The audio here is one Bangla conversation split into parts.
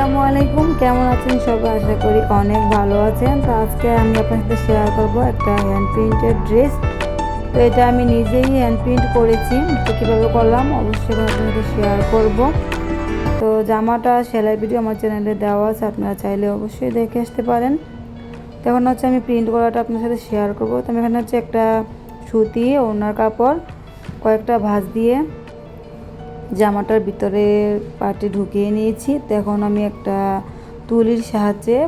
আলাইকুম। কেমন আছেন সবাই? আশা করি অনেক ভালো আছেন। তো আজকে আমি আপনার সাথে শেয়ার করব একটা হ্যান্ড প্রিন্টেড ড্রেস তো এটা আমি নিজেই হ্যান্ড প্রিন্ট করেছি। তো কীভাবে করলাম? অবশ্যই আপনার সাথে শেয়ার করব। তো জামাটা, সেলাই ভিডিও আমার চ্যানেলে দেওয়া আছে। আপনারা চাইলে অবশ্যই দেখে আসতে পারেন। তো এখন হচ্ছে আমি প্রিন্ট করাটা আপনার সাথে শেয়ার করব। তো আমি এখানে হচ্ছে একটা সুতি ওনার কাপড়, কয়েকটা ভাঁজ দিয়ে জামাটার ভিতরে পাটি ঢুকিয়ে নিয়েছি। তো এখন আমি একটা তুলির সাহায্যে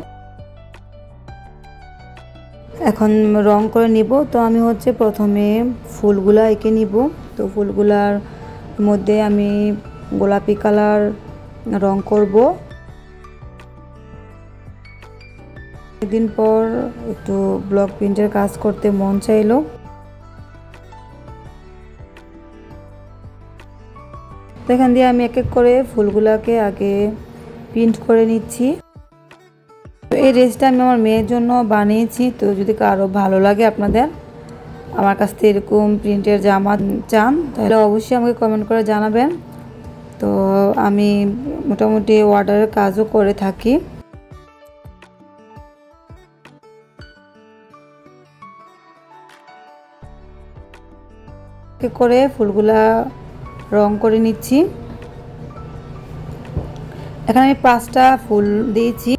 এখন রং করে নিব। তো আমি হচ্ছে প্রথমে ফুলগুলা এঁকে নিব। তো ফুলগুলার মধ্যে আমি গোলাপি কালার রং করব। একদিন পর একটু ব্লক প্রিন্টের কাজ করতে মন চাইলো। তো এখান দিয়ে আমি এক এক করে ফুলগুলাকে আগে প্রিন্ট করে নিচ্ছি। তো এই ড্রেসটা আমি আমার মেয়ের জন্য বানিয়েছি, তো যদি কারও ভালো লাগে আপনাদের, আমার কাছ থেকে এরকম প্রিন্টের জামা চান, তাহলে অবশ্যই আমাকে কমেন্ট করে জানাবেন। তো আমি মোটামুটি অর্ডারের কাজও করে থাকি। করে ফুলগুলা রং করে নিচ্ছি। এখানে আমি পাঁচটা ফুল দিয়েছি।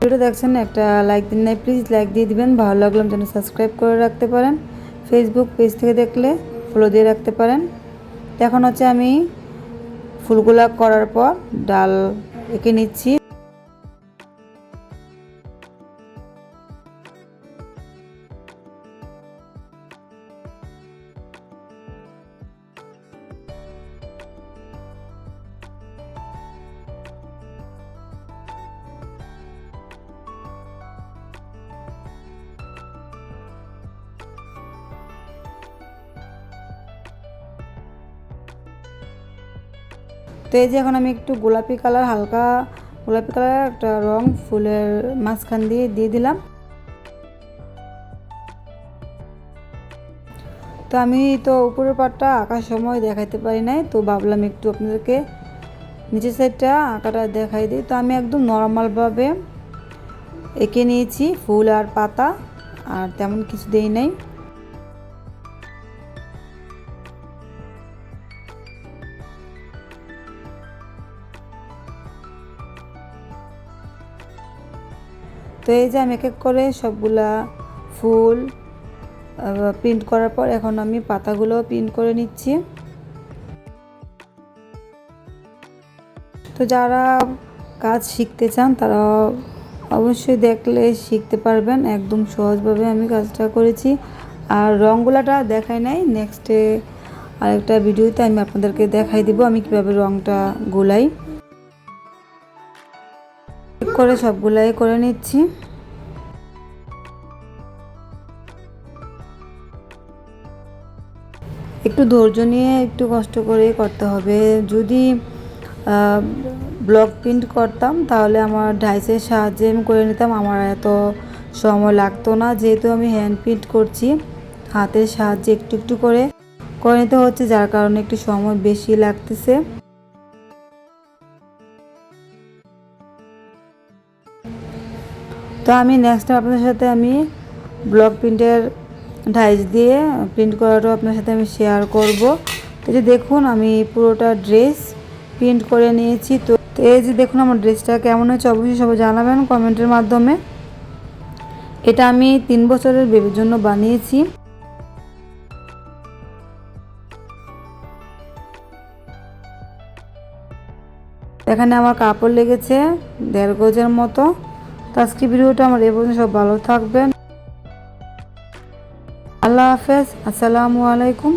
ভিডিওটা দেখছেন একটা লাইক দিন নাই প্লিজ লাইক দিয়ে দিবেন। ভালো লাগলাম যেন সাবস্ক্রাইব করে রাখতে পারেন। ফেসবুক পেজ থেকে দেখলে ফলো দিয়ে রাখতে পারেন। এখন হচ্ছে আমি ফুলগুলা করার পর ডাল এঁকে নিচ্ছি। তো এই যে এখন আমি একটু গোলাপি কালার, হালকা গোলাপি কালার একটা রং ফুলের মাঝখান দিয়ে দিয়ে দিলাম। তো আমি তো উপরের পাটটা আঁকার সময় দেখাইতে পারি নাই, তো ভাবলাম একটু আপনাদেরকে নিচের সাইডটা আঁকাটা দেখাই দিই। তো আমি একদম নর্মালভাবে এঁকে নিয়েছি ফুল আর পাতা, আর তেমন কিছু দেই নাই। তো এই যে আমি এক এক করে সবগুলা ফুল প্রিন্ট করার পর এখন আমি পাতাগুলো প্রিন্ট করে নিচ্ছি। তো যারা কাজ শিখতে চান, তারা অবশ্যই দেখলে শিখতে পারবেন। একদম সহজভাবে আমি কাজটা করেছি। আর রঙগুলাটা দেখাই নাই নেক্সটে আরেকটা ভিডিওতে আমি আপনাদেরকে দেখাই দিব আমি কীভাবে রঙটা গোলাই। করে সবগুলাই করে নিচ্ছি। একটু ধৈর্য নিয়ে একটু কষ্ট করে করতে হবে। যদি ব্লক প্রিন্ট করতাম, তাহলে আমার ডাইসের সাহায্যে আমি করে নিতাম। আমার এত সময় লাগতো না, যেহেতু আমি হ্যান্ড প্রিন্ট করছি, হাতের সাহায্যে একটু একটু করে করে নিতে হচ্ছে, যার কারণে একটু সময় বেশি লাগতেছে। তো আমি নেক্সট টাইম আপনাদের সাথে আমি ব্লক প্রিন্টের ডাইস দিয়ে প্রিন্ট করাটাও আপনার সাথে আমি শেয়ার করব। এই যে দেখুন, আমি পুরোটা ড্রেস প্রিন্ট করে নিয়েছি। তো এই যে দেখুন, আমার ড্রেসটা কেমন হয়েছে, অবশ্যই সবাই জানাবেন কমেন্টের মাধ্যমে। এটা আমি তিন বছরের বেবির জন্য বানিয়েছি। এখানে আমার কাপড় লেগেছে দেড় গজের মতো। তো আজকে ভিডিওটা আমার এ পর্যন্ত সব ভালো থাকবেন। আল্লাহ হাফেজ আসসালামু আলাইকুম।